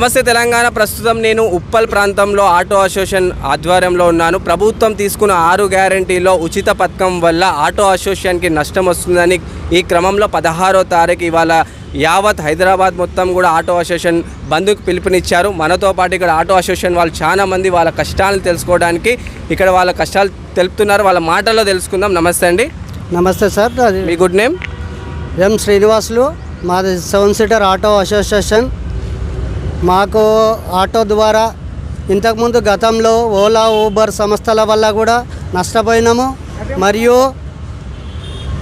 నమస్తే తెలంగాణ. ప్రస్తుతం నేను ఉప్పల్ ప్రాంతంలో ఆటో అసోసియేషన్ ఆధ్వర్యంలో ఉన్నాను. ప్రభుత్వం తీసుకున్న ఆరు గ్యారంటీలో ఉచిత పథకం వల్ల ఆటో అసోసియేషన్కి నష్టం వస్తుందని ఈ క్రమంలో పదహారో తారీఖు ఇవాళ యావత్ హైదరాబాద్ మొత్తం కూడా ఆటో అసోసియేషన్ బంధుకు పిలుపునిచ్చారు. మనతో పాటు ఇక్కడ ఆటో అసోసియేషన్ వాళ్ళు చాలా మంది వాళ్ళ కష్టాలను తెలుసుకోవడానికి ఇక్కడ వాళ్ళ కష్టాలు తెలుపుతున్నారు. వాళ్ళ మాటల్లో తెలుసుకుందాం. నమస్తే అండి. నమస్తే సార్. మీ గుడ్ నేమ్? ఎం శ్రీనివాసులు. మాది సెవెన్ సీటర్ ఆటో అసోసియేషన్. మాకు ఆటో ద్వారా ఇంతకుముందు గతంలో ఓలా ఊబర్ సంస్థల వల్ల కూడా నష్టపోయినాము. మరియు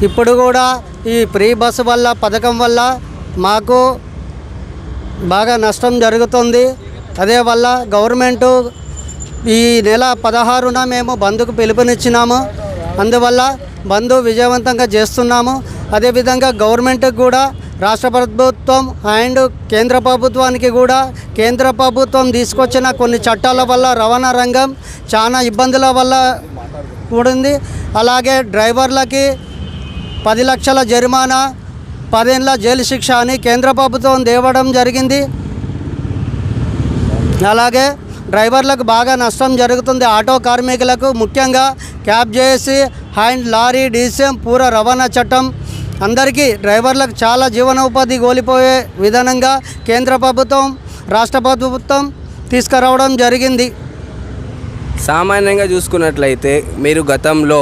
ఇప్పుడు కూడా ఈ ఫ్రీ బస్సు వల్ల పథకం వల్ల మాకు బాగా నష్టం జరుగుతుంది. అదే వల్ల గవర్నమెంటు ఈ నెల పదహారున మేము బంధుకు పిలుపునిచ్చినాము. అందువల్ల బంధు విజయవంతంగా చేస్తున్నాము. అదేవిధంగా గవర్నమెంట్కి కూడా రాష్ట్ర ప్రభుత్వం అండ్ కేంద్ర ప్రభుత్వానికి కూడా కేంద్ర ప్రభుత్వం తీసుకొచ్చిన కొన్ని చట్టాల వల్ల రవాణా రంగం చాలా ఇబ్బందుల వల్ల కూడింది. అలాగే డ్రైవర్లకి పది లక్షల జరిమానా పదేళ్ళ జైలు శిక్ష అని కేంద్ర ప్రభుత్వం దేవడం జరిగింది. అలాగే డ్రైవర్లకు బాగా నష్టం జరుగుతుంది. ఆటో కార్మికులకు ముఖ్యంగా క్యాబ్ చేసి హ్యాండ్ లారీ డీసీఎం పూర రవాణా చట్టం అందరికీ డ్రైవర్లకు చాలా జీవనోపాధి కోల్పోయే విధానంగా కేంద్ర ప్రభుత్వం రాష్ట్ర ప్రభుత్వం తీసుకురావడం జరిగింది. సామాన్యంగా చూసుకున్నట్లయితే మీరు గతంలో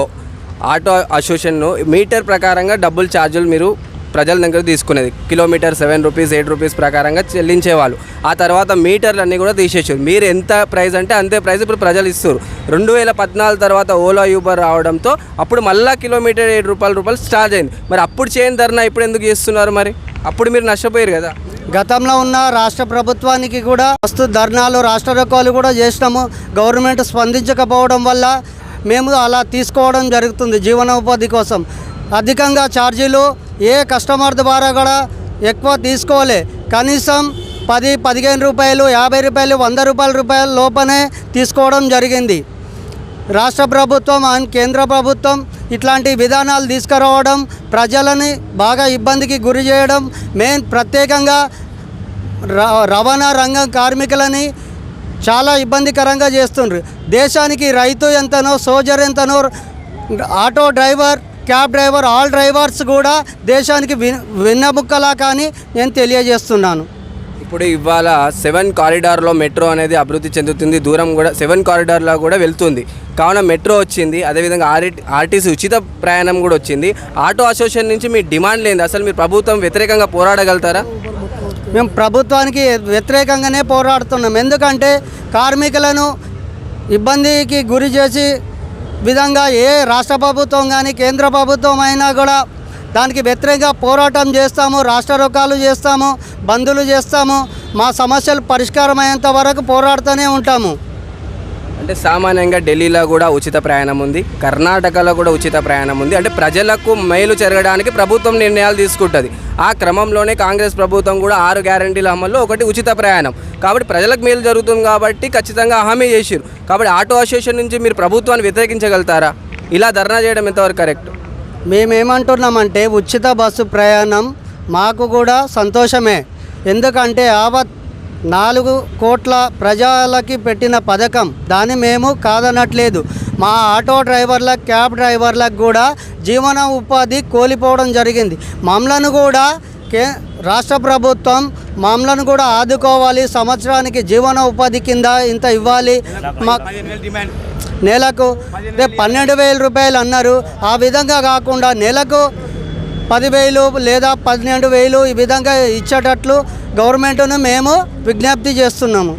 ఆటో అసోసియేషన్ను మీటర్ ప్రకారంగా డబ్బులు ఛార్జీలు మీరు ప్రజల దగ్గర తీసుకునేది. Kilometre seven rupees eight rupees ప్రకారంగా చెల్లించేవాళ్ళు. ఆ తర్వాత మీటర్లు అన్నీ కూడా తీసేసారు. మీరు ఎంత ప్రైస్ అంటే అంతే ప్రైస్ ఇప్పుడు ప్రజలు ఇస్తారు రెండు వేల పద్నాలుగు తర్వాత ఓలా యూబర్ రావడంతో అప్పుడు మళ్ళా కిలోమీటర్ ఏడు రూపాయల రూపాయలు స్టార్ట్ అయింది. మరి అప్పుడు చేయని ధర్నా ఇప్పుడు ఎందుకు చేస్తున్నారు మరి? అప్పుడు మీరు నష్టపోయారు కదా. గతంలో ఉన్న రాష్ట్ర ప్రభుత్వానికి కూడా వస్తు ధర్నాలు రాష్ట్ర రకాలు కూడా చేసినాము. గవర్నమెంట్ స్పందించకపోవడం వల్ల మేము అలా తీసుకోవడం జరుగుతుంది జీవనోపాధి కోసం. అధికంగా ఛార్జీలు ఏ కస్టమర్ ద్వారా కూడా ఎక్కువ తీసుకోలే. కనీసం పది పదిహేను రూపాయలు యాభై రూపాయలు వంద రూపాయల రూపాయల లోపనే తీసుకోవడం జరిగింది. రాష్ట్ర ప్రభుత్వం అండ్ కేంద్ర ప్రభుత్వం ఇట్లాంటి విధానాలు తీసుకురావడం ప్రజలని బాగా ఇబ్బందికి గురి చేయడం మెయిన్ ప్రత్యేకంగా ర- రవాణా రంగం కార్మికులని చాలా ఇబ్బందికరంగా చేస్తుండ్రు. దేశానికి రైతు ఎంతనో సోజర్ ఎంతనో auto driver cab driver all drivers కూడా దేశానికి వి విన్నబుక్కలా కానీ నేను తెలియజేస్తున్నాను. ఇప్పుడు ఇవాళ సెవెన్ కారిడార్లో మెట్రో అనేది అభివృద్ధి చెందుతుంది. దూరం కూడా సెవెన్ కారిడార్లో కూడా వెళ్తుంది. కావున మెట్రో వచ్చింది. అదేవిధంగా ఆర్టీ ఆర్టీసీ ఉచిత ప్రయాణం కూడా వచ్చింది. ఆటో అసోసియేషన్ నుంచి మీ డిమాండ్ లేని అసలు మీరు ప్రభుత్వం వ్యతిరేకంగా పోరాడగలుగుతారా? మేము ప్రభుత్వానికి వ్యతిరేకంగానే పోరాడుతున్నాం. ఎందుకంటే కార్మికులను ఇబ్బందికి గురి చేసి విధంగా ఏ రాష్ట్ర ప్రభుత్వం కానీ కేంద్ర ప్రభుత్వం అయినా కూడా దానికి వ్యతిరేకంగా పోరాటం చేస్తాము రాష్ట్ర రొకాలు చేస్తాము బంధులు చేస్తాము మా సమస్యలు పరిష్కారమయ్యేంత వరకు పోరాడుతూనే ఉంటాము. అంటే సామాన్యంగా ఢిల్లీలో కూడా ఉచిత ప్రయాణం ఉంది కర్ణాటకలో కూడా ఉచిత ప్రయాణం ఉంది. అంటే ప్రజలకు మేలు జరగడానికి ప్రభుత్వం నిర్ణయాలు తీసుకుంటుంది. ఆ క్రమంలోనే కాంగ్రెస్ ప్రభుత్వం కూడా ఆరు గ్యారంటీల అమల్లో ఒకటి ఉచిత ప్రయాణం. కాబట్టి ప్రజలకు మేలు జరుగుతుంది కాబట్టి ఖచ్చితంగా హామీ చేసిరు కాబట్టి ఆటో అసోసియేషన్ నుంచి మీరు ప్రభుత్వాన్ని వ్యతిరేకించగలుగుతారా? ఇలా ధర్నా చేయడం ఎంతవరకు కరెక్ట్? మేమేమంటున్నామంటే ఉచిత బస్సు ప్రయాణం మాకు కూడా సంతోషమే. ఎందుకంటే యావత్ నాలుగు కోట్ల ప్రజలకి పెట్టిన పథకం. దాన్ని మేము కాదనట్లేదు. మా ఆటో డ్రైవర్లకు క్యాబ్ డ్రైవర్లకు కూడా జీవన ఉపాధి కోల్పోవడం జరిగింది. మమ్మలను కూడా కే రాష్ట్ర ప్రభుత్వం మమ్మలను కూడా ఆదుకోవాలి. సంవత్సరానికి జీవన ఉపాధి కింద ఇంత ఇవ్వాలి. మా నెలకు రేపు పన్నెండు వేల రూపాయలు అన్నారు. ఆ విధంగా కాకుండా నెలకు పదివేలు లేదా పన్నెండు వేలు ఈ విధంగా ఇచ్చేటట్లు గవర్నమెంట్ను మేము విజ్ఞప్తి చేస్తున్నాము.